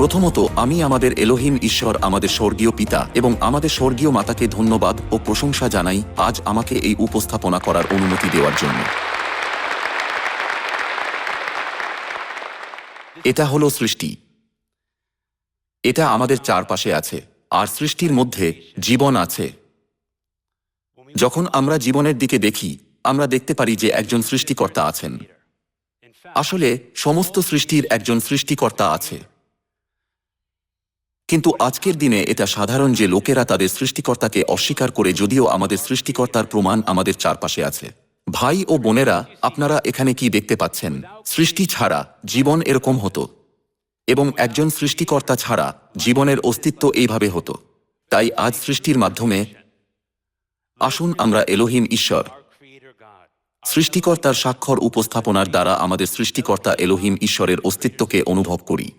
প্রথমত, আমি আমাদের এলোহিম ঈশ্বর, আমাদের স্বর্গীয় পিতা এবং আমাদের স্বর্গীয় মাতাকে ধন্যবাদ ও প্রশংসা জানাই আজ আমাকে এই উপস্থাপনা করার অনুমতি দেওয়ার জন্য। এটা হলো সৃষ্টি। এটা আমাদের চারপাশে আছে, আর সৃষ্টির মধ্যে জীবন আছে। যখন আমরা জীবনের দিকে দেখি, আমরা দেখতে পারি যে একজন সৃষ্টিকর্তা আছেন। আসলে, সমস্ত সৃষ্টির একজন সৃষ্টিকর্তা আছে। কিন্তু আজকের দিনে এটা সাধারণ যে লোকেরা তাদের সৃষ্টিকর্তাকে অস্বীকার করে যদিও আমাদের সৃষ্টিকর্তার প্রমাণ আমাদের চারপাশে আছে। ভাই ও বোনেরা, আপনারা এখানে কি দেখতে পাচ্ছেন? সৃষ্টি ছাড়া জীবন এরকম হতো। এবং একজন সৃষ্টিকর্তা ছাড়া জীবনের অস্তিত্ব এইভাবে হতো। তাই আজ সৃষ্টির মাধ্যমে আসুন আমরা এলোহিম ঈশ্বর। সৃষ্টিকর্তার স্বাক্ষর উপস্থাপনার দ্বারা আমাদের সৃষ্টিকর্তা এলোহিম ঈশ্বরের অস্তিত্বকে অনুভব করি।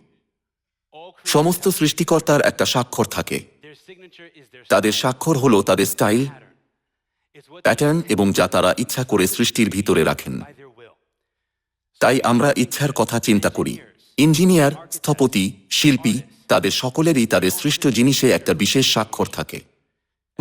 সমস্ত সৃষ্টিকর্তার একটা স্বাক্ষর থাকে। তাদের স্বাক্ষর হল তাদের স্টাইল, প্যাটার্ন এবং যা তারা ইচ্ছা করে সৃষ্টির ভিতরে রাখেন। তাই আমরা ইচ্ছার কথা চিন্তা করি। ইঞ্জিনিয়ার, স্থপতি, শিল্পী, তাদের সকলেরই তাদের সৃষ্ট জিনিসে একটা বিশেষ স্বাক্ষর থাকে।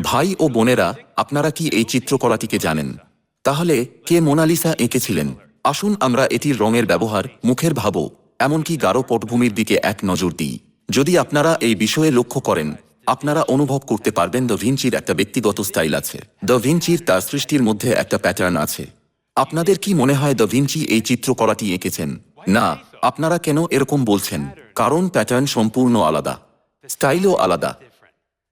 ভাই ও বোনেরা, আপনারা কি এই চিত্রকলাটিকে জানেন? তাহলে কে মোনালিসা এঁকেছিলেন? আসুন আমরা এটির রঙের ব্যবহার, মুখের ভাবো এমনকি গাঢ় পটভূমির দিকে এক নজর দিই। যদি আপনারা এই বিষয়ে লক্ষ্য করেন, আপনারা অনুভব করতে পারবেন দ্য ভিঞ্চির একটা ব্যক্তিগত স্টাইল আছে। দ্য ভিঞ্চির তার সৃষ্টির মধ্যে একটা প্যাটার্ন আছে। আপনাদের কি মনে হয় দ্য ভিঞ্চি এই চিত্রকলাটি এঁকেছেন? না, আপনারা কেন এরকম বলছেন? কারণ প্যাটার্ন সম্পূর্ণ আলাদা। স্টাইলও আলাদা।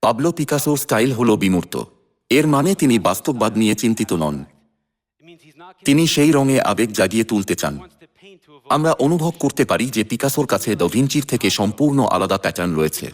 পাবলো পিকাসোর স্টাইল হল বিমূর্ত। এর মানে তিনি বাস্তববাদ নিয়ে চিন্তিত নন। তিনি সেই রঙে আবেগ জাগিয়ে তুলতে চান। আমরা অনুভব করতে পারি যে পিকাসোর কাছে দভিনচির থেকে সম্পূর্ণ আলাদা প্যাটার্ন রয়েছে।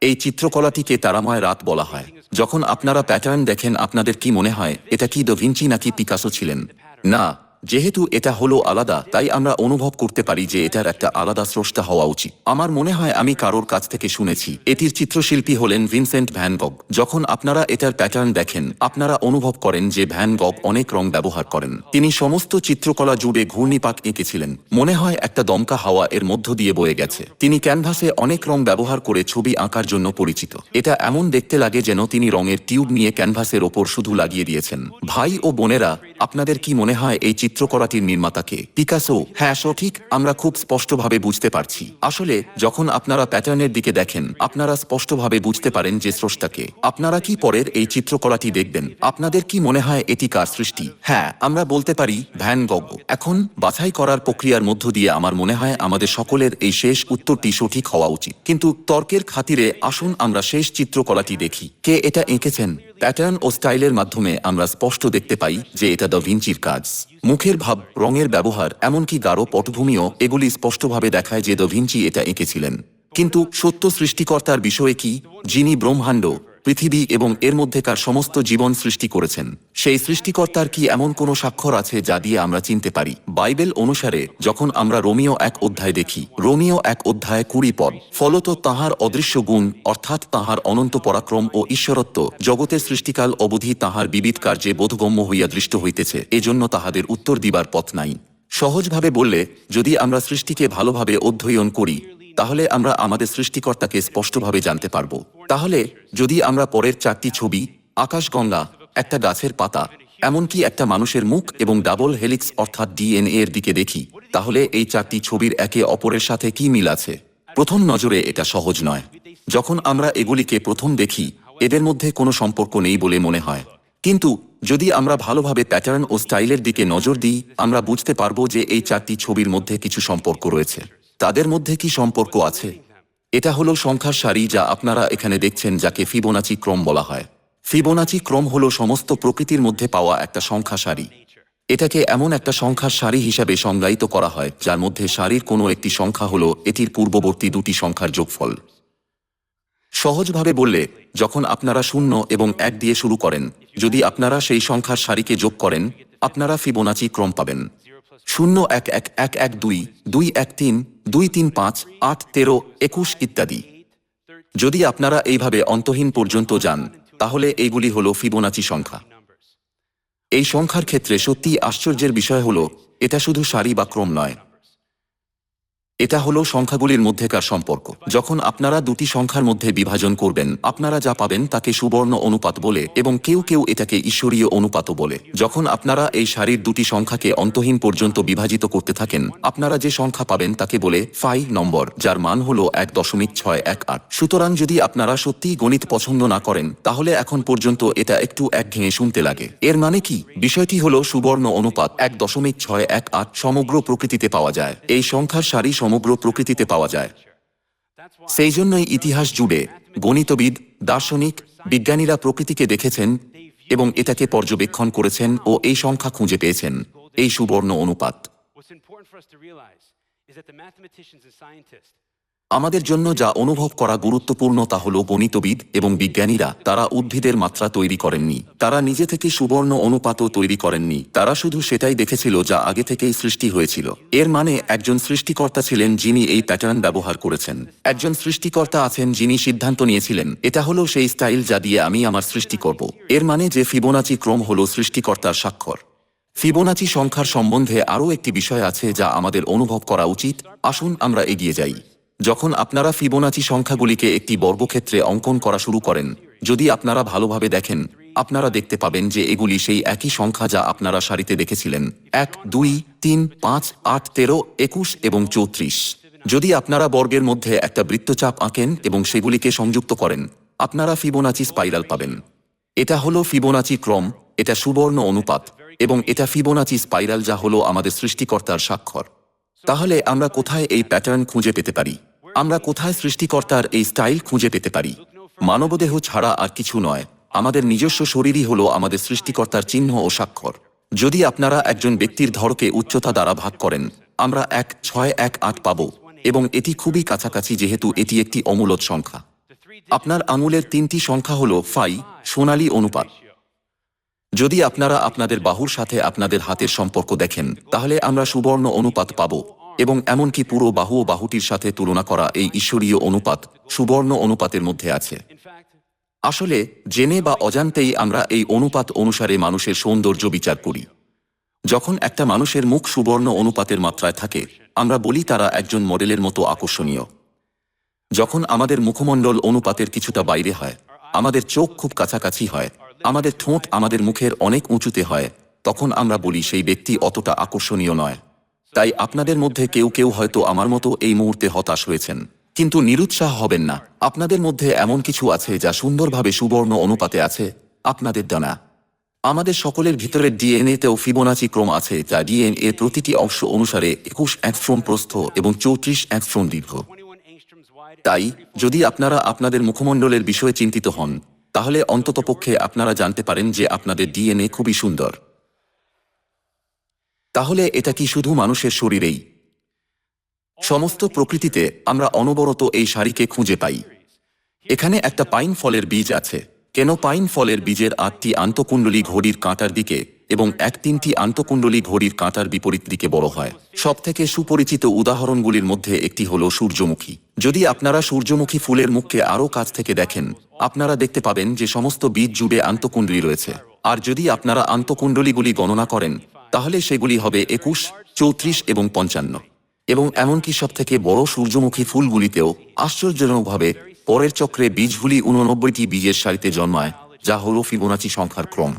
এই চিত্রকলাটিকে তারাময় রাত বলা হয়। যখন আপনারা প্যাটার্ন দেখেন, আপনাদের কি মনে হয়, এটা কি দভিনচি নাকি পিকাসো ছিলেন? না। যেহেতু এটা হলো আলাদা, তাই আমরা অনুভব করতে পারি যে এটার একটা আলাদা স্রষ্টা হওয়া উচিত। আমার মনে হয় আমি কারোর কাছ থেকে শুনেছি, এটির চিত্রশিল্পী হলেন ভিনসেন্ট ভ্যান গগ। যখন আপনারা এটার প্যাটার্ন দেখেন, আপনারা অনুভব করেন যে ভ্যান গগ অনেক রং ব্যবহার করেন। তিনি সমস্ত চিত্রকলা জুড়ে ঘূর্ণিপাক এঁকেছিলেন। মনে হয় একটা দমকা হাওয়া এর মধ্য দিয়ে বয়ে গেছে। তিনি ক্যানভাসে অনেক রং ব্যবহার করে ছবি আঁকার জন্য পরিচিত। এটা এমন দেখতে লাগে যেন তিনি রঙের টিউব নিয়ে ক্যানভাসের ওপর শুধু লাগিয়ে দিয়েছেন। ভাই ও বোনেরা, আপনাদের কি মনে হয় এই চিত্রকলাটির নির্মাতাকে, পিকাসো হ্যাঁ সঠিক, আমরা খুব স্পষ্টভাবে বুঝতে পারছি। আসলে, যখন আপনারা প্যাটার্নের দিকে দেখেন, আপনারা স্পষ্টভাবে বুঝতে পারেন যে স্রষ্টাকে। আপনারা কি পরের এই চিত্রকলাটি দেখবেন? আপনাদের কি মনে হয় এটি কার সৃষ্টি? হ্যাঁ আমরা বলতে পারি ভ্যান গগ। এখন, বাছাই করার প্রক্রিয়ার মধ্য দিয়ে আমার মনে হয় আমাদের সকলের এই শেষ উত্তরটি সঠিক হওয়া উচিত। কিন্তু তর্কের খাতিরে আসুন আমরা শেষ চিত্রকলাটি দেখি। কে এটা এঁকেছেন? প্যাটার্ন ও স্টাইলের মাধ্যমে আমরা স্পষ্ট দেখতে পাই যে এটা দ্য ভিঞ্চির কাজ। মুখের ভাব, রঙের ব্যবহার, এমনকি গাঢ় পটভূমিও এগুলি স্পষ্টভাবে দেখায় যে দ্য ভিঞ্চি এটা এঁকেছিলেন। কিন্তু সত্য সৃষ্টিকর্তার বিষয়ে কি? যিনি ব্রহ্মাণ্ড পৃথিবী এবং এর মধ্যেকার সমস্ত জীবন সৃষ্টি করেছেন। সেই সৃষ্টিকর্তার কি এমন কোনো স্বাক্ষর আছে যা দিয়ে আমরা চিনতে পারি? বাইবেল অনুসারে, যখন আমরা রোমিও এক অধ্যায় দেখি, রোমিও এক অধ্যায় কুড়ি পদ, ফলত তাহার অদৃশ্য গুণ, অর্থাৎ তাহার অনন্ত পরাক্রম ও ঈশ্বরত্ব, জগতের সৃষ্টিকাল অবধি তাহার বিবিধ কার্যে বোধগম্য হইয়া দৃষ্ট হইতেছে, এজন্য তাহাদের উত্তর দিবার পথ নাই। সহজভাবে বললে, যদি আমরা সৃষ্টিকে ভালোভাবে অধ্যয়ন করি তাহলে আমরা আমাদের সৃষ্টিকর্তাকে স্পষ্টভাবে জানতে পারব। তাহলে, যদি আমরা পরের চারটি ছবি আকাশগঙ্গা একটা গাছের পাতা, এমনকি একটা মানুষের মুখ এবং ডাবল হেলিক্স অর্থাৎ ডিএনএ এর দিকে দেখি, তাহলে এই চারটি ছবির একে অপরের সাথে কি মিল আছে? প্রথম নজরে এটা সহজ নয়। যখন আমরা এগুলিকে প্রথম দেখি, এদের মধ্যে কোনো সম্পর্ক নেই বলে মনে হয়। কিন্তু, যদি আমরা ভালোভাবে প্যাটার্ন ও স্টাইলের দিকে নজর দিই, আমরা বুঝতে পারব যে এই চারটি ছবির মধ্যে কিছু সম্পর্ক রয়েছে। তাদের মধ্যে কি সম্পর্ক আছে? এটা হলো সংখ্যার সারি যা আপনারা এখানে দেখছেন, যাকে ফিবোনাচি ক্রম বলা হয়। ফিবোনাচি ক্রম হলো সমস্ত প্রকৃতির মধ্যে পাওয়া একটা সংখ্যা সারি। এটাকে এমন একটা সংখ্যার সারি হিসাবে সংজ্ঞায়িত করা হয়, যার মধ্যে সারির কোনো একটি সংখ্যা হলো এটির পূর্ববর্তী দুটি সংখ্যার যোগফল। সহজভাবে বললে, যখন আপনারা শূন্য এবং এক দিয়ে শুরু করেন, যদি আপনারা সেই সংখ্যার সারিকে যোগ করেন, আপনারা ফিবোনাচি ক্রম পাবেন। শূন্য এক এক এক এক দুই দুই এক তিন, দুই তিন পাঁচ, আট তেরো, একুশ ইত্যাদি। যদি আপনারা এইভাবে অন্তহীন পর্যন্ত যান, তাহলে এইগুলি হল ফিবোনাচি সংখ্যা। এই সংখ্যার ক্ষেত্রে সত্যি আশ্চর্যের বিষয় হল, এটা শুধু সারি বা ক্রম নয়। এটা হলো সংখ্যাগুলির মধ্যেকার সম্পর্ক। যখন আপনারা দুটি সংখ্যার মধ্যে বিভাজন করবেন, আপনারা যা পাবেন তাকে সুবর্ণ অনুপাত বলে এবং কেউ কেউ এটাকে ঈশ্বরীয় অনুপাত বলে। যখন আপনারা এই সারির দুটি সংখ্যাকে অন্তহীন পর্যন্ত বিভাজিত করতে থাকেন, আপনারা যে সংখ্যা পাবেন তাকে বলে ফাই নম্বর, যার মান হলো এক দশমিক ছয় এক আট। সুতরাং যদি আপনারা সত্যিই গণিত পছন্দ না করেন, তাহলে এখন পর্যন্ত এটা একটু একঘেয়ে শুনতে লাগে। এর মানে কি? বিষয়টি হলো সুবর্ণ অনুপাত এক দশমিক ছয় এক আট সমগ্র প্রকৃতিতে পাওয়া যায়। এই সংখ্যার সারি সমগ্র প্রকৃতিতে পাওয়া যায়। সেই জন্যই ইতিহাস জুড়ে গণিতবিদ, দার্শনিক, বিজ্ঞানীরা প্রকৃতিকে দেখেছেন এবং এটাকে পর্যবেক্ষণ করেছেন ও এই সংখ্যা খুঁজে পেয়েছেন, এই সুবর্ণ অনুপাত। আমাদের জন্য যা অনুভব করা গুরুত্বপূর্ণ তা হল গণিতবিদ এবং বিজ্ঞানীরা তারা উদ্ভিদের মাত্রা তৈরি করেননি। তারা নিজে থেকে সুবর্ণ অনুপাতও তৈরি করেননি। তারা শুধু সেটাই দেখেছিল যা আগে থেকেই সৃষ্টি হয়েছিল। এর মানে একজন সৃষ্টিকর্তা ছিলেন যিনি এই প্যাটার্ন ব্যবহার করেছেন। একজন সৃষ্টিকর্তা আছেন যিনি সিদ্ধান্ত নিয়েছিলেন, এটা হলো সেই স্টাইল যা দিয়ে আমি আমার সৃষ্টি করব। এর মানে যে ফিবোনাচি ক্রম হলো সৃষ্টিকর্তার স্বাক্ষর। ফিবোনাচি সংখ্যার সম্বন্ধে আরও একটি বিষয় আছে যা আমাদের অনুভব করা উচিত। আসুন আমরা এগিয়ে যাই। যখন আপনারা ফিবোনাচি সংখ্যাগুলিকে একটি বর্গক্ষেত্রে অঙ্কন করা শুরু করেন, যদি আপনারা ভালোভাবে দেখেন, আপনারা দেখতে পাবেন যে এগুলি সেই একই সংখ্যা যা আপনারা সারিতে দেখেছিলেন। এক, দুই, তিন, পাঁচ, আট, তেরো, একুশ এবং চৌত্রিশ। যদি আপনারা বর্গের মধ্যে একটা বৃত্তচাপ আঁকেন এবং সেগুলিকে সংযুক্ত করেন, আপনারা ফিবোনাচি স্পাইরাল পাবেন। এটা হলো ফিবোনাচি ক্রম, এটা সুবর্ণ অনুপাত, এবং এটা ফিবোনাচি স্পাইরাল যা হলো আমাদের সৃষ্টিকর্তার স্বাক্ষর। তাহলে আমরা কোথায় এই প্যাটার্ন খুঁজে পেতে পারি? আমরা কোথায় সৃষ্টিকর্তার এই স্টাইল খুঁজে পেতে পারি? মানবদেহ ছাড়া আর কিছু নয়। আমাদের নিজস্ব শরীরই হলো আমাদের সৃষ্টিকর্তার চিহ্ন ও স্বাক্ষর। যদি আপনারা একজন ব্যক্তির ধরকে উচ্চতা দ্বারা ভাগ করেন, আমরা এক ছয় এক আট পাব, এবং এটি খুবই কাছাকাছি যেহেতু এটি একটি অমূলত সংখ্যা। আপনার আঙুলের তিনটি সংখ্যা হল ফাই, সোনালি অনুপাত। যদি আপনারা আপনাদের বাহুর সাথে আপনাদের হাতের সম্পর্ক দেখেন, তাহলে আমরা সুবর্ণ অনুপাত পাব। এবং এমনকি পুরো বাহু ও বাহুটির সাথে তুলনা করা এই ঈশ্বরীয় অনুপাত সুবর্ণ অনুপাতের মধ্যে আছে। আসলে, জেনে বা অজান্তেই আমরা এই অনুপাত অনুসারে মানুষের সৌন্দর্য বিচার করি। যখন একটা মানুষের মুখ সুবর্ণ অনুপাতের মাত্রায় থাকে, আমরা বলি তারা একজন মডেলের মতো আকর্ষণীয়। যখন আমাদের মুখমণ্ডল অনুপাতের কিছুটা বাইরে হয়, আমাদের চোখ খুব কাছাকাছি হয়, আমাদের ঠোঁট আমাদের মুখের অনেক উঁচুতে হয়, তখন আমরা বলি সেই ব্যক্তি অতটা আকর্ষণীয় নয়। তাই আপনাদের মধ্যে কেউ কেউ হয়তো আমার মতো এই মুহূর্তে হতাশ হয়েছেন। কিন্তু নিরুৎসাহ হবেন না। আপনাদের মধ্যে এমন কিছু আছে যা সুন্দরভাবে সুবর্ণ অনুপাতে আছে। আপনাদের ডানা আমাদের সকলের ভিতরের ডিএনএতেও ফিবোনাচি ক্রম আছে, যা ডিএনএ প্রতিটি অংশ অনুসারে একুশ অ্যাংস্ট্রোম প্রস্থ এবং চৌত্রিশ অ্যাংস্ট্রোম দীর্ঘ। 21 angstroms wide তাই, যদি আপনারা আপনাদের মুখমণ্ডলের বিষয়ে চিন্তিত হন, তাহলে অন্ততপক্ষে আপনারা জানতে পারেন যে আপনাদের ডিএনএ খুবই সুন্দর। তাহলে এটা কি শুধু মানুষের শরীরেই? সমস্ত প্রকৃতিতে আমরা অনবরত এই শাড়িকে খুঁজে পাই। এখানে একটা পাইন ফলের বীজ আছে। কেন পাইন ফলের বীজের আটটি আন্তকুণ্ডলী ঘড়ির কাঁটার দিকে এবং এক তিনটি আন্তকুণ্ডলী ঘড়ির কাঁটার বিপরীত দিকে বড় হয়? সব থেকে সুপরিচিত উদাহরণগুলির মধ্যে একটি হল সূর্যমুখী। যদি আপনারা সূর্যমুখী ফুলের মুখকে আরও কাছ থেকে দেখেন, আপনারা দেখতে পাবেন যে সমস্ত বীজ জুড়ে আন্তকুণ্ডলী রয়েছে। আর যদি আপনারা আন্তকুণ্ডলীগুলি গণনা করেন তাহলে সেগুলি হবে একুশ, চৌত্রিশ এবং পঞ্চান্ন। এবং এমনকি সব থেকে বড় সূর্যমুখী ফুলগুলিতেও আশ্চর্যজনকভাবে পরের চক্রে বীজগুলি উননব্বইটি বীজের সারিতে জন্মায়, যা হল ফিবোনাচি সংখ্যার ক্রম।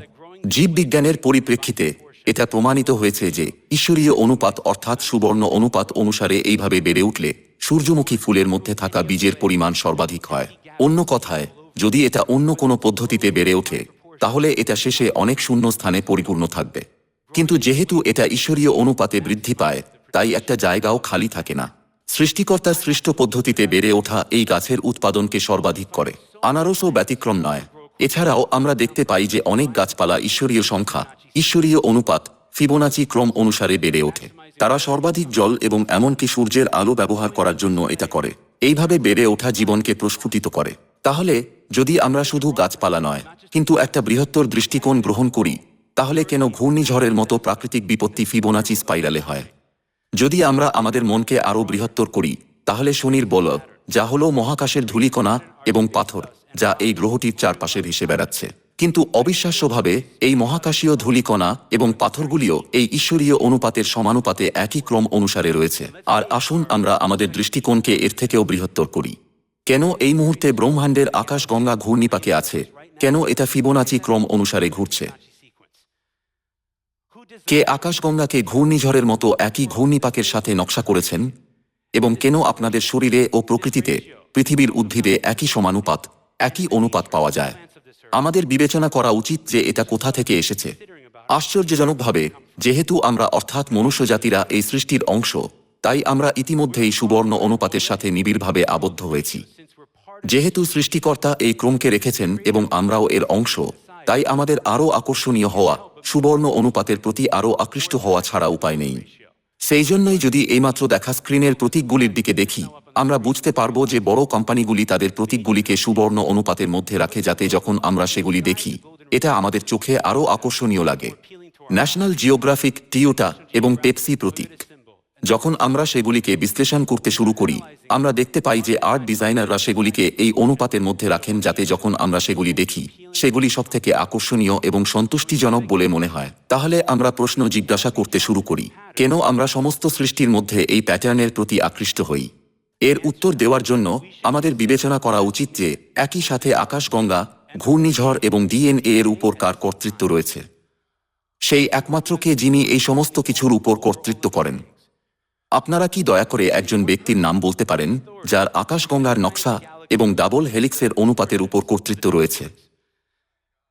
জীববিজ্ঞানের পরিপ্রেক্ষিতে এটা প্রমাণিত হয়েছে যে ঈশ্বরীয় অনুপাত অর্থাৎ সুবর্ণ অনুপাত অনুসারে এইভাবে বেড়ে উঠলে সূর্যমুখী ফুলের মধ্যে থাকা বীজের পরিমাণ সর্বাধিক হয়। অন্য কথায়, যদি এটা অন্য কোনো পদ্ধতিতে বেড়ে ওঠে, তাহলে এটা শেষে অনেক শূন্য স্থানে পরিপূর্ণ থাকবে। কিন্তু যেহেতু এটা ঈশ্বরীয় অনুপাতে বৃদ্ধি পায়, তাই একটা জায়গাও খালি থাকে না। সৃষ্টিকর্তার সৃষ্ট পদ্ধতিতে বেড়ে ওঠা এই গাছের উৎপাদনকে সর্বাধিক করে। আনারসও ব্যতিক্রম নয়। এছাড়াও আমরা দেখতে পাই যে অনেক গাছপালা ঈশ্বরীয় সংখ্যা, ঈশ্বরীয় অনুপাত, ফিবোনাচি ক্রম অনুসারে বেড়ে ওঠে। তারা সর্বাধিক জল এবং এমনকি সূর্যের আলো ব্যবহার করার জন্য এটা করে। এইভাবে বেড়ে ওঠা জীবনকে প্রস্ফুটিত করে। তাহলে, যদি আমরা শুধু গাছপালা নয়, কিন্তু একটা বৃহত্তর দৃষ্টিকোণ গ্রহণ করি তাহলে কেন ঘূর্ণিঝড়ের মতো প্রাকৃতিক বিপত্তি ফিবোনাচি স্পাইরালে হয়? যদি আমরা আমাদের মনকে আরও বৃহত্তর করি, তাহলে শনির বল, যা হলো মহাকাশের ধূলিকণা এবং পাথর, যা এই গ্রহটির চারপাশে ভেসে বেড়াচ্ছে। কিন্তু অবিশ্বাস্যভাবে, এই মহাকাশীয় ধূলিকণা এবং পাথরগুলিও এই ঈশ্বরীয় অনুপাতের সমানুপাতে একই ক্রম অনুসারে রয়েছে। আর আসুন আমরা আমাদের দৃষ্টিকোণকে এর থেকেও বৃহত্তর করি। কেন এই মুহূর্তে ব্রহ্মাণ্ডের আকাশগঙ্গা ঘূর্ণিপাকে আছে? কেন এটা ফিবোনাচি ক্রম অনুসারে ঘুরছে? কে আকাশগঙ্গাকে ঘূর্ণিঝড়ের মতো একই ঘূর্ণিপাকের সাথে নকশা করেছেন? এবং কেন আপনাদের শরীরে ও প্রকৃতিতে পৃথিবীর উদ্ভিদে একই সমানুপাত, একই অনুপাত পাওয়া যায়? আমাদের বিবেচনা করা উচিত যে এটা কোথা থেকে এসেছে। আশ্চর্যজনকভাবে, যেহেতু আমরা অর্থাৎ মনুষ্যজাতিরা এই সৃষ্টির অংশ, তাই আমরা ইতিমধ্যেই সুবর্ণ অনুপাতের সাথে নিবিড়ভাবে আবদ্ধ হয়েছি। যেহেতু সৃষ্টিকর্তা এই ক্রমকে রেখেছেন এবং আমরাও এর অংশ তাই আমাদের আরও আকর্ষণীয় হওয়া, সুবর্ণ অনুপাতের প্রতি আরও আকৃষ্ট হওয়া ছাড়া উপায় নেই। সেই জন্যই যদি এইমাত্র দেখা স্ক্রিনের প্রতীকগুলির দিকে দেখি, আমরা বুঝতে পারব যে বড় কোম্পানিগুলি তাদের প্রতীকগুলিকে সুবর্ণ অনুপাতের মধ্যে রাখে যাতে যখন আমরা সেগুলি দেখি, এটা আমাদের চোখে আরও আকর্ষণীয় লাগে। ন্যাশনাল জিওগ্রাফিক টিওটা এবং পেপসি প্রতীক। যখন আমরা সেগুলিকে বিশ্লেষণ করতে শুরু করি, আমরা দেখতে পাই যে আর্ট ডিজাইনাররা সেগুলিকে এই অনুপাতের মধ্যে রাখেন যাতে যখন আমরা সেগুলি দেখি, সেগুলি সবথেকে আকর্ষণীয় এবং সন্তুষ্টিজনক বলে মনে হয়। তাহলে আমরা প্রশ্ন জিজ্ঞাসা করতে শুরু করি, কেন আমরা সমস্ত সৃষ্টির মধ্যে এই প্যাটার্নের প্রতি আকৃষ্ট হই? এর উত্তর দেওয়ার জন্য আমাদের বিবেচনা করা উচিত যে একই সাথে আকাশগঙ্গা, ঘূর্ণিঝড় এবং ডিএনএ এর উপর কার কর্তৃত্ব রয়েছে। সেই একমাত্রকে যিনি এই সমস্ত কিছুর উপর কর্তৃত্ব করেন? আপনারা কি দয়া করে একজন ব্যক্তির নাম বলতে পারেন, যার আকাশগঙ্গার নকশা এবং ডাবল হেলিক্সের অনুপাতের উপর কর্তৃত্ব রয়েছে?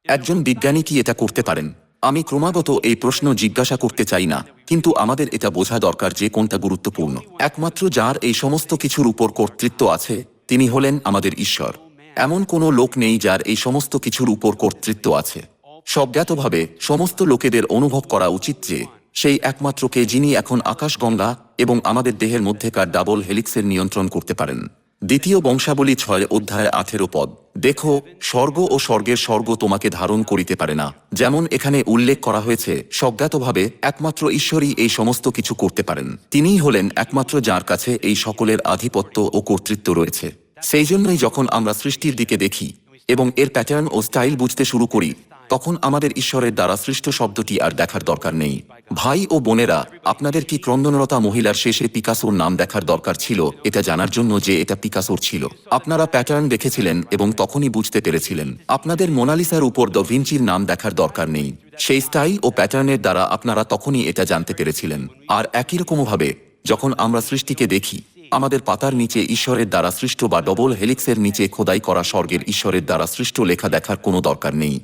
একজন বিজ্ঞানী কি এটা করতে পারেন? আমি ক্রমাগত এই প্রশ্ন জিজ্ঞাসা করতে চাই না, কিন্তু আমাদের এটা বোঝা দরকার যে কোনটা গুরুত্বপূর্ণ। একমাত্র যার এই সমস্ত কিছুর উপর কর্তৃত্ব আছে, তিনি হলেন আমাদের ঈশ্বর। এমন কোনো লোক নেই যার এই সমস্ত কিছুর উপর কর্তৃত্ব আছে। স্বজ্ঞাতভাবে, সমস্ত লোকেদের অনুভব করা উচিত যে, সেই একমাত্রকে যিনি এখন আকাশগঙ্গা এবং আমাদের দেহের মধ্যেকার ডাবল হেলিক্সের নিয়ন্ত্রণ করতে পারেন। দ্বিতীয় বংশাবলী ছয় অধ্যায় আঠেরো পদ। দেখো, স্বর্গ ও স্বর্গের স্বর্গ তোমাকে ধারণ করিতে পারে না। যেমন এখানে উল্লেখ করা হয়েছে, স্বজ্ঞাতভাবে একমাত্র ঈশ্বরই এই সমস্ত কিছু করতে পারেন। তিনিই হলেন একমাত্র যার কাছে এই সকলের আধিপত্য ও কর্তৃত্ব রয়েছে। সেই জন্যই যখন আমরা সৃষ্টির দিকে দেখি এবং এর প্যাটার্ন ও স্টাইল বুঝতে শুরু করি তখন আমাদের ঈশ্বরের দ্বারা সৃষ্ট শব্দটি আর দেখার দরকার নেই। ভাই ও বোনেরা, আপনাদের কি ক্রন্দনরতা মহিলার শেষে পিকাসোর নাম দেখার দরকার ছিল? এটা জানার জন্য যে এটা পিকাসোর ছিল। আপনারা প্যাটার্ন দেখেছিলেন এবং তখনই বুঝতে পেরেছিলেন। আপনাদের মোনালিসার উপর দ্য ভিঞ্চির নাম দেখার দরকার নেই। সেই স্টাইল ও প্যাটার্নের দ্বারা আপনারা তখনই এটা জানতে পেরেছিলেন। আর একই রকমভাবে, যখন আমরা সৃষ্টিকে দেখি, আমাদের পাতার নিচে ঈশ্বরের দ্বারা সৃষ্ট বা ডবল হেলিক্সের নিচে খোদাই করা স্বর্গের ঈশ্বরের দ্বারা সৃষ্ট লেখা দেখার কোনো দরকার নেই।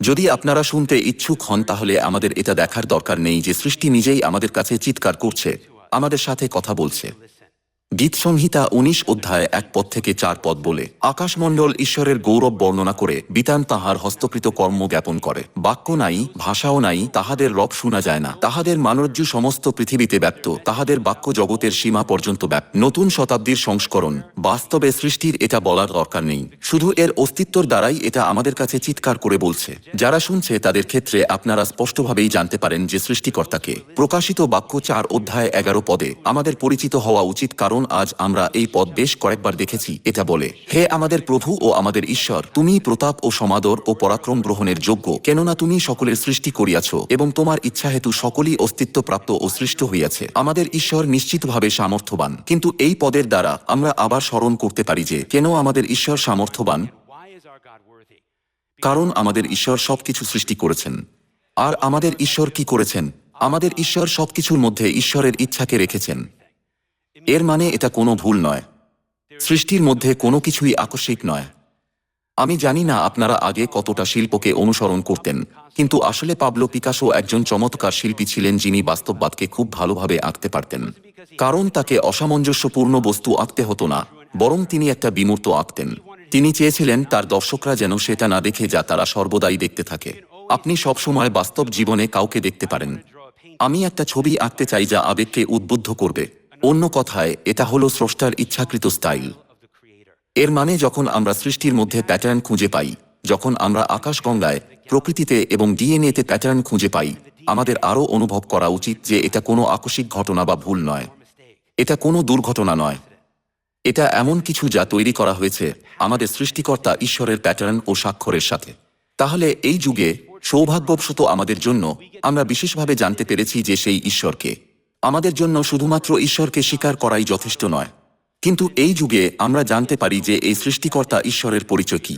যদি আপনারা শুনতে ইচ্ছুক হন, তাহলে আমাদের এটা দেখার দরকার নেই যে সৃষ্টি নিজেই আমাদের কাছে চিৎকার করছে, আমাদের সাথে কথা বলছে। গীত সংহিতা উনিশ অধ্যায় এক পদ থেকে চার পদ বলে, আকাশমণ্ডল ঈশ্বরের গৌরব বর্ণনা করে বিতান তাহার হস্তকৃত কর্ম জ্ঞাপন করে। বাক্য নাই, ভাষাও নাই, তাহাদের রব শোনা যায় না। তাহাদের মানজ্য সমস্ত পৃথিবীতে ব্যক্ত তাহাদের বাক্য জগতের সীমা পর্যন্ত ব্যাপ নতুন শতাব্দীর সংস্করণ, বাস্তবে সৃষ্টির এটা বলার দরকার নেই। শুধু এর অস্তিত্বর দ্বারাই এটা আমাদের কাছে চিৎকার করে বলছে। যারা শুনছে তাদের ক্ষেত্রে আপনারা স্পষ্টভাবেই জানতে পারেন যে সৃষ্টিকর্তাকে। প্রকাশিত বাক্য চার অধ্যায় এগারো পদে আমাদের পরিচিত হওয়া উচিত কারণ আজ আমরা এই পদ বেশ কয়েকবার দেখেছি, এটা বলে, হে আমাদের প্রভু ও আমাদের ঈশ্বর, তুমি প্রতাপ ও সমাদর ও পরাক্রম গ্রহণের যোগ্য, কেননা তুমি সকলের সৃষ্টি করিয়াছ এবং তোমার ইচ্ছা হেতু সকলই অস্তিত্বপ্রাপ্ত ও সৃষ্ট হইয়াছে। আমাদের ঈশ্বর নিশ্চিতভাবে সামর্থ্যবান, কিন্তু এই পদের দ্বারা আমরা আবার স্মরণ করতে পারি যে, কেন আমাদের ঈশ্বর সামর্থ্যবান? কারণ আমাদের ঈশ্বর সবকিছু সৃষ্টি করেছেন। আর আমাদের ঈশ্বর কি করেছেন? আমাদের ঈশ্বর সবকিছুর মধ্যে ঈশ্বরের ইচ্ছাকে রেখেছেন। এর মানে এটা কোনো ভুল নয়। সৃষ্টির মধ্যে কোনো কিছুই আকস্মিক নয়। আমি জানি না আপনারা আগে কতটা শিল্পকে অনুসরণ করতেন, কিন্তু আসলে পাবলো পিকাসো একজন চমৎকার শিল্পী ছিলেন যিনি বাস্তববাদকে খুব ভালোভাবে আঁকতে পারতেন। কারণ তাকে অসামঞ্জস্যপূর্ণ বস্তু আঁকতে হতো না, বরং তিনি একটা বিমূর্ত আঁকতেন। তিনি চেয়েছিলেন তার দর্শকরা যেন সেটা না দেখে যা তারা সর্বদাই দেখতে থাকে। আপনি সবসময় বাস্তব জীবনে কাউকে দেখতে পারেন। আমি একটা ছবি আঁকতে চাই যা আবেগকে উদ্বুদ্ধ করবে। অন্য কথায়, এটা হলো স্রষ্টার ইচ্ছাকৃত স্টাইল. এর মানে যখন আমরা সৃষ্টির মধ্যে প্যাটার্ন খুঁজে পাই, যখন আমরা আকাশগঙ্গায়, প্রকৃতিতে এবং ডিএনএতে প্যাটার্ন খুঁজে পাই, আমাদের আরও অনুভব করা উচিত যে এটা কোনো আকস্মিক ঘটনা বা ভুল নয়। এটা কোনো দুর্ঘটনা নয়। এটা এমন কিছু যা তৈরি করা হয়েছে, আমাদের সৃষ্টিকর্তা ঈশ্বরের প্যাটার্ন ও স্বাক্ষরের সাথে। তাহলে এই যুগে সৌভাগ্যবশত আমাদের জন্য আমরা বিশেষভাবে জানতে পেরেছি যে সেই ঈশ্বরকে। আমাদের জন্য শুধুমাত্র ঈশ্বরকে স্বীকার করাই যথেষ্ট নয়। কিন্তু এই যুগে আমরা জানতে পারি যে এই সৃষ্টিকর্তা ঈশ্বরের পরিচয় কি।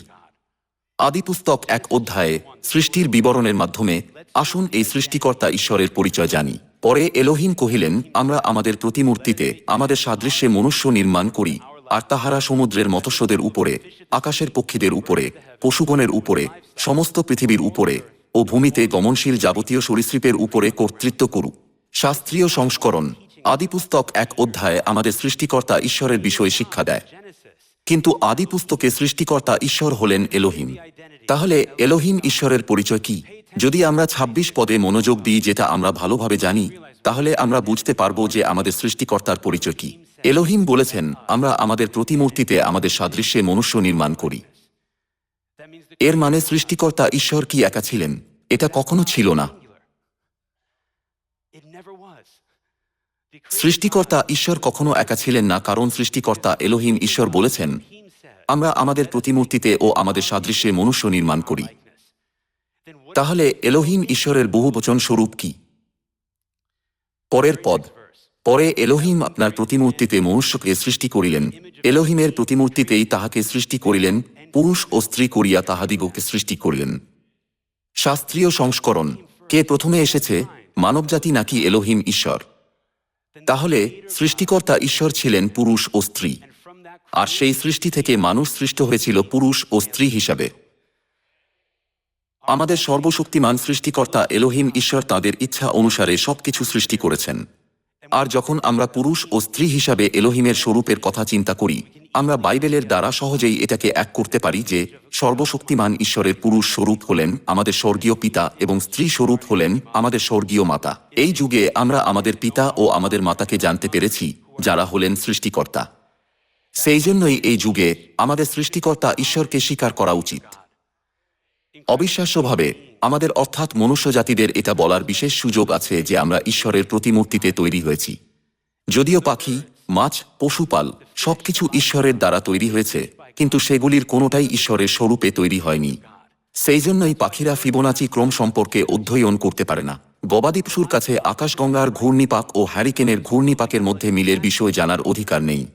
আদিপুস্তক এক অধ্যায়ে সৃষ্টির বিবরণের মাধ্যমে আসুন এই সৃষ্টিকর্তা ঈশ্বরের পরিচয় জানি। পরে এলোহিম কহিলেন, আমরা আমাদের প্রতিমূর্তিতে আমাদের সাদৃশ্যে মনুষ্য নির্মাণ করি আর তাহারা সমুদ্রের মৎস্যদের উপরে, আকাশের পক্ষীদের উপরে, পশুগণের উপরে, সমস্ত পৃথিবীর উপরে ও ভূমিতে গমনশীল যাবতীয় সরীসৃপের উপরে কর্তৃত্ব করুক। শাস্ত্রীয় সংস্করণ, আদিপুস্তক এক অধ্যায়ে আমাদের সৃষ্টিকর্তা ঈশ্বরের বিষয়ে শিক্ষা দেয়। কিন্তু আদিপুস্তকে সৃষ্টিকর্তা ঈশ্বর হলেন এলোহিম। তাহলে এলোহিম ঈশ্বরের পরিচয় কি? যদি আমরা ২৬ পদে মনোযোগ দিই যেটা আমরা ভালোভাবে জানি, তাহলে আমরা বুঝতে পারব যে আমাদের সৃষ্টিকর্তার পরিচয় কি। এলোহিম বলেছেন, আমরা আমাদের প্রতিমূর্তিতে আমাদের সাদৃশ্যে মনুষ্য নির্মাণ করি। এর মানে সৃষ্টিকর্তা ঈশ্বর কি একা ছিলেন? এটা কখনো ছিল না। সৃষ্টিকর্তা ঈশ্বর কখনো একা ছিলেন না, কারণ সৃষ্টিকর্তা এলোহিম ঈশ্বর বলেছেন, আমরা আমাদের প্রতিমূর্তিতে ও আমাদের সাদৃশ্যে মনুষ্য নির্মাণ করি। তাহলে এলোহিম ঈশ্বরের বহুবচন স্বরূপ কি? পরের পদ, পরে এলোহিম আপনার প্রতিমূর্তিতে মনুষ্যকে সৃষ্টি করিলেন। এলোহিমের প্রতিমূর্তিতেই তাহাকে সৃষ্টি করিলেন, পুরুষ ও স্ত্রী করিয়া তাহাদিগকে সৃষ্টি করিলেন। শাস্ত্রীয় সংস্করণ, কে প্রথমে এসেছে, মানবজাতি নাকি এলোহিম ঈশ্বর? তাহলে সৃষ্টিকর্তা ঈশ্বর ছিলেন পুরুষ ও স্ত্রী, আর সেই সৃষ্টি থেকে মানুষ সৃষ্ট হয়েছিল পুরুষ ও স্ত্রী হিসাবে। আমাদের সর্বশক্তিমান সৃষ্টিকর্তা এলোহিম ঈশ্বর তাদের ইচ্ছা অনুসারে সবকিছু সৃষ্টি করেছেন। আর যখন আমরা পুরুষ ও স্ত্রী হিসাবে এলোহিমের স্বরূপের কথা চিন্তা করি, আমরা বাইবেলের দ্বারা সহজেই এটাকে এক করতে পারি যে, সর্বশক্তিমান ঈশ্বরের পুরুষ স্বরূপ হলেন আমাদের স্বর্গীয় পিতা এবং স্ত্রী স্বরূপ হলেন আমাদের স্বর্গীয় মাতা। এই যুগে আমরা আমাদের পিতা ও আমাদের মাতাকে জানতে পেরেছি, যারা হলেন সৃষ্টিকর্তা। সেই জন্যই এই যুগে আমাদের সৃষ্টিকর্তা ঈশ্বরকে স্বীকার করা উচিত। অবিশ্বাস্যভাবে, আমাদের অর্থাৎ মনুষ্য জাতিদের এটা বলার বিশেষ সুযোগ আছে যে আমরা ঈশ্বরের প্রতিমূর্তিতে তৈরি হয়েছি। যদিও পাখি, মাছ, পশুপাল সবকিছু ঈশ্বরের দ্বারা তৈরি হয়েছে, কিন্তু সেগুলির কোনোটাই ঈশ্বরের স্বরূপে তৈরি হয়নি। সেই জন্যই পাখিরা ফিবোনাচি ক্রম সম্পর্কে অধ্যয়ন করতে পারে না। গবাদি পশুর কাছে আকাশগঙ্গার ঘূর্ণিপাক ও হ্যারিকেনের ঘূর্ণিপাকের মধ্যে মিলের বিষয় জানার অধিকার নেই।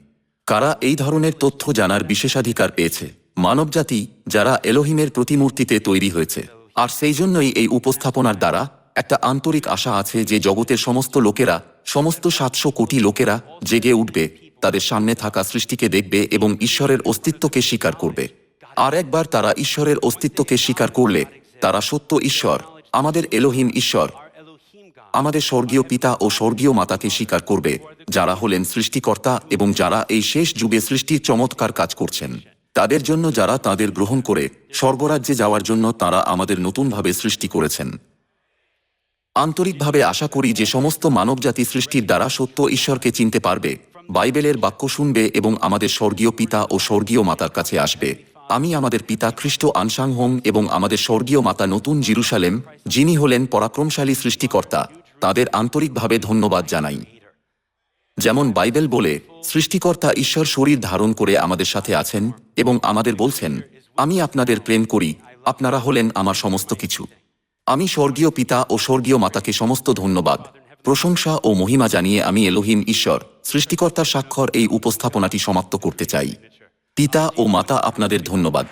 কারা এই ধরনের তথ্য জানার বিশেষাধিকার পেয়েছে? মানবজাতি যারা এলোহিমের প্রতিমূর্তিতে তৈরি হয়েছে। আর সেই জন্যই এই উপস্থাপনার দ্বারা একটা আন্তরিক আশা আছে যে জগতের সমস্ত লোকেরা, সমস্ত সাতশো কোটি লোকেরা জেগে উঠবে, তাদের সামনে থাকা সৃষ্টিকে দেখবে এবং ঈশ্বরের অস্তিত্বকে স্বীকার করবে। আর একবার তারা ঈশ্বরের অস্তিত্বকে স্বীকার করলে, তারা সত্য ঈশ্বর, আমাদের এলোহিম ঈশ্বর, আমাদের স্বর্গীয় পিতা ও স্বর্গীয় মাতাকে স্বীকার করবে, যারা হলেন সৃষ্টিকর্তা এবং যারা এই শেষ যুগে সৃষ্টির চমৎকার কাজ করছেন। তাদের জন্য যারা তাদের গ্রহণ করে, স্বর্গরাজ্যে যাওয়ার জন্য তারা আমাদের নতুনভাবে সৃষ্টি করেছেন। আন্তরিকভাবে আশা করি যে সমস্ত মানবজাতি সৃষ্টির দ্বারা সত্য ঈশ্বরকে চিনতে পারবে, বাইবেলের বাক্য শুনবে এবং আমাদের স্বর্গীয় পিতা ও স্বর্গীয় মাতার কাছে আসবে। আমি আমাদের পিতা খ্রিস্ট আনসাংহোম এবং আমাদের স্বর্গীয় মাতা নতুন জিরুসালেম, যিনি হলেন পরাক্রমশালী সৃষ্টিকর্তা, তাদের আন্তরিকভাবে ধন্যবাদ জানাই। যেমন বাইবেল বলে, সৃষ্টিকর্তা ঈশ্বর শরীর ধারণ করে আমাদের সাথে আছেন এবং আমাদের বলছেন, আমি আপনাদের প্রেম করি, আপনারা হলেন আমার সমস্ত কিছু। আমি স্বর্গীয় পিতা ও স্বর্গীয় মাতাকে সমস্ত ধন্যবাদ। প্রশংসা ও মহিমা জানিয়ে আমি এলোহিম ঈশ্বর, সৃষ্টিকর্তার স্বাক্ষর এই উপস্থাপনাটি সমাপ্ত করতে চাই। পিতা ও মাতা আপনাদের ধন্যবাদ।